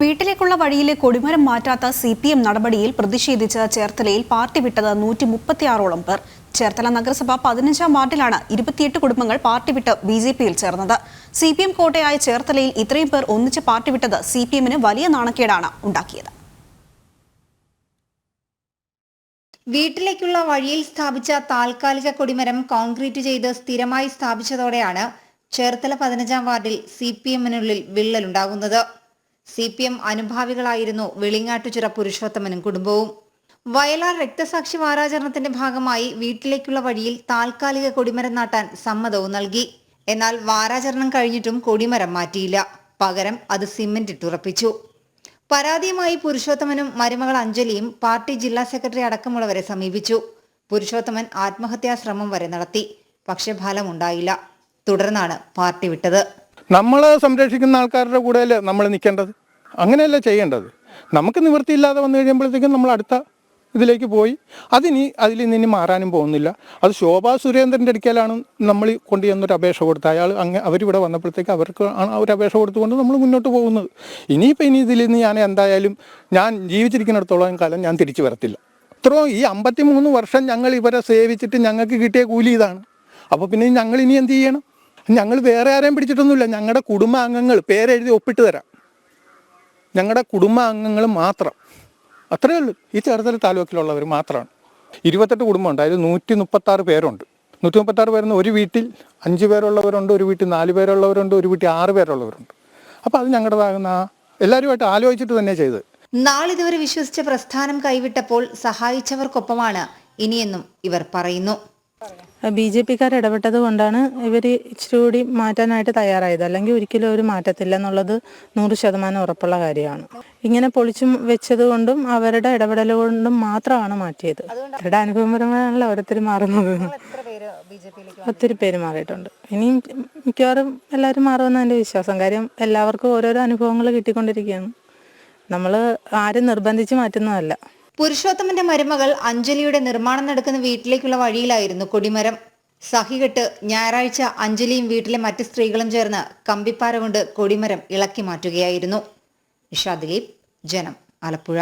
വീട്ടിലേക്കുള്ള വഴിയിലെ കൊടിമരം മാറ്റാത്ത സി പി എം നടപടിയിൽ പ്രതിഷേധിച്ച ചേർത്തലയിൽ പാർട്ടി വിട്ടത് നൂറ്റി മുപ്പത്തിയാറോളം പേർ. ചേർത്തല നഗരസഭ പതിനഞ്ചാം വാർഡിലാണ് ഇരുപത്തിയെട്ട് കുടുംബങ്ങൾ പാർട്ടി വിട്ട് ബി ജെ പിയിൽ ചേർന്നത്. സി പി എം കോട്ടയായ ചേർത്തലയിൽ ഇത്രയും പേർ ഒന്നിച്ച് പാർട്ടി വിട്ടത് സി പി എമ്മിന് വലിയ നാണക്കേടാണ് ഉണ്ടാക്കിയത്. വീട്ടിലേക്കുള്ള വഴിയിൽ സ്ഥാപിച്ച താൽക്കാലിക കൊടിമരം കോൺക്രീറ്റ് ചെയ്ത് സ്ഥിരമായി സ്ഥാപിച്ചതോടെയാണ് ചേർത്തല പതിനഞ്ചാം വാർഡിൽ സി പി എമ്മിനുള്ളിൽ വിള്ളലുണ്ടാകുന്നത്. സി പി എം അനുഭാവികളായിരുന്നു വെളിങ്ങാട്ടുചിറ പുരുഷോത്തമനും കുടുംബവും. വയലാർ രക്തസാക്ഷി വാരാചരണത്തിന്റെ ഭാഗമായി വീട്ടിലേക്കുള്ള വഴിയിൽ താൽക്കാലിക കൊടിമരം നാട്ടാൻ സമ്മതവും നൽകി. എന്നാൽ വാരാചരണം കഴിഞ്ഞിട്ടും കൊടിമരം മാറ്റിയില്ല. പകരം അത് സിമന്റ് ഇട്ടുറപ്പിച്ചു പരാതിയുമായി പുരുഷോത്തമനും മരുമകൾ അഞ്ജലിയും പാർട്ടി ജില്ലാ സെക്രട്ടറി അടക്കമുള്ളവരെ സമീപിച്ചു. പുരുഷോത്തമൻ ആത്മഹത്യാ ശ്രമം വരെ നടത്തി. പക്ഷെ ഫലമുണ്ടായില്ല. തുടർന്നാണ് പാർട്ടി വിട്ടത്. നമ്മൾ സംരക്ഷിക്കുന്ന ആൾക്കാരുടെ കൂടെയല്ലേ നമ്മൾ നിൽക്കേണ്ടത്? അങ്ങനെയല്ല ചെയ്യേണ്ടത്? നമുക്ക് നിവൃത്തിയില്ലാതെ വന്നു കഴിയുമ്പോഴത്തേക്കും നമ്മൾ അടുത്ത ഇതിലേക്ക് പോയി. അതിനി അതിൽ നിന്ന് മാറാനും പോകുന്നില്ല. അത് ശോഭാ സുരേന്ദ്രന്റെ അടുക്കലാണ് നമ്മൾ കൊണ്ടുചെന്നൊരു അപേക്ഷ കൊടുത്ത് അയാൾ അങ്ങ് അവരിവിടെ വന്നപ്പോഴത്തേക്ക് അവർക്ക് ആണ് ഒരു അപേക്ഷ കൊടുത്തുകൊണ്ട് നമ്മൾ മുന്നോട്ട് പോകുന്നത്. ഇനിയിപ്പോൾ ഇനി ഇതിൽ നിന്ന് ഞാൻ എന്തായാലും ഞാൻ ജീവിച്ചിരിക്കുന്നിടത്തോളം കാലം ഞാൻ തിരിച്ചു വരത്തില്ല. ഇത്രയും ഈ അമ്പത്തി മൂന്ന് വർഷം ഞങ്ങൾ ഇവരെ സേവിച്ചിട്ട് ഞങ്ങൾക്ക് കിട്ടിയ കൂലി ഇതാണ്. അപ്പോൾ പിന്നെ ഞങ്ങൾ ഇനി എന്ത് ചെയ്യണം? ഞങ്ങൾ വേറെ ആരെയും പിടിച്ചിട്ടൊന്നുമില്ല. ഞങ്ങളുടെ കുടുംബാംഗങ്ങൾ പേരെഴുതി ഒപ്പിട്ട് തരാം. ഞങ്ങളുടെ കുടുംബാംഗങ്ങൾ മാത്രം. അത്രയേ ഉള്ളൂ. ഈ ചേർത്തല താലൂക്കിലുള്ളവർ മാത്രമാണ്. ഇരുപത്തെട്ട് കുടുംബമുണ്ട്. അതിൽ നൂറ്റി മുപ്പത്താറ് പേരുണ്ട്. നൂറ്റി മുപ്പത്താറ് പേരുന്ന ഒരു വീട്ടിൽ അഞ്ച് പേരുള്ളവരുണ്ട് ഒരു വീട്ടിൽ നാല് പേരുള്ളവരുണ്ട് ഒരു വീട്ടിൽ ആറ് പേരുള്ളവരുണ്ട്. അപ്പോൾ അത് ഞങ്ങളുടേതാകുന്ന എല്ലാവരുമായിട്ട് ആലോചിച്ചിട്ട് തന്നെ ചെയ്ത് നാളിതുവരെ വിശ്വസിച്ച പ്രസ്ഥാനം കൈവിട്ടപ്പോൾ സഹായിച്ചവർക്കൊപ്പമാണ് ഇനിയെന്നും ഇവർ പറയുന്നു. ബി ജെ പിക്കാർ ഇടപെട്ടത് കൊണ്ടാണ് ഇവർ ഇച്ചിരി കൂടി മാറ്റാനായിട്ട് തയ്യാറായത്. അല്ലെങ്കിൽ ഒരിക്കലും അവർ മാറ്റത്തില്ല എന്നുള്ളത് നൂറ് ശതമാനം ഉറപ്പുള്ള കാര്യമാണ്. ഇങ്ങനെ പൊളിച്ചും വെച്ചത് കൊണ്ടും അവരുടെ ഇടപെടൽ കൊണ്ടും മാത്രമാണ് മാറ്റിയത്. അവരുടെ അനുഭവപരമാണല്ലോ ഓരോരുത്തർ മാറുന്നത്. ഒത്തിരി പേര് മാറിയിട്ടുണ്ട്. ഇനിയും മിക്കവാറും എല്ലാവരും മാറുമെന്ന് എന്റെ വിശ്വാസം. കാര്യം എല്ലാവർക്കും ഓരോരോ അനുഭവങ്ങൾ കിട്ടിക്കൊണ്ടിരിക്കുകയാണ്. നമ്മൾ ആരും നിർബന്ധിച്ച് മാറ്റുന്നതല്ല. പുരുഷോത്തമന്റെ മരുമകൾ അഞ്ജലിയുടെ നിർമ്മാണം നടക്കുന്ന വീട്ടിലേക്കുള്ള വഴിയിലായിരുന്നു കൊടിമരം. സഹികെട്ട് ഞായറാഴ്ച അഞ്ജലിയും വീട്ടിലെ മറ്റ് സ്ത്രീകളും ചേർന്ന് കമ്പിപ്പാര കൊണ്ട് കൊടിമരം ഇളക്കി മാറ്റുകയായിരുന്നു. നിഷാദിലീപ് ജനം ആലപ്പുഴ.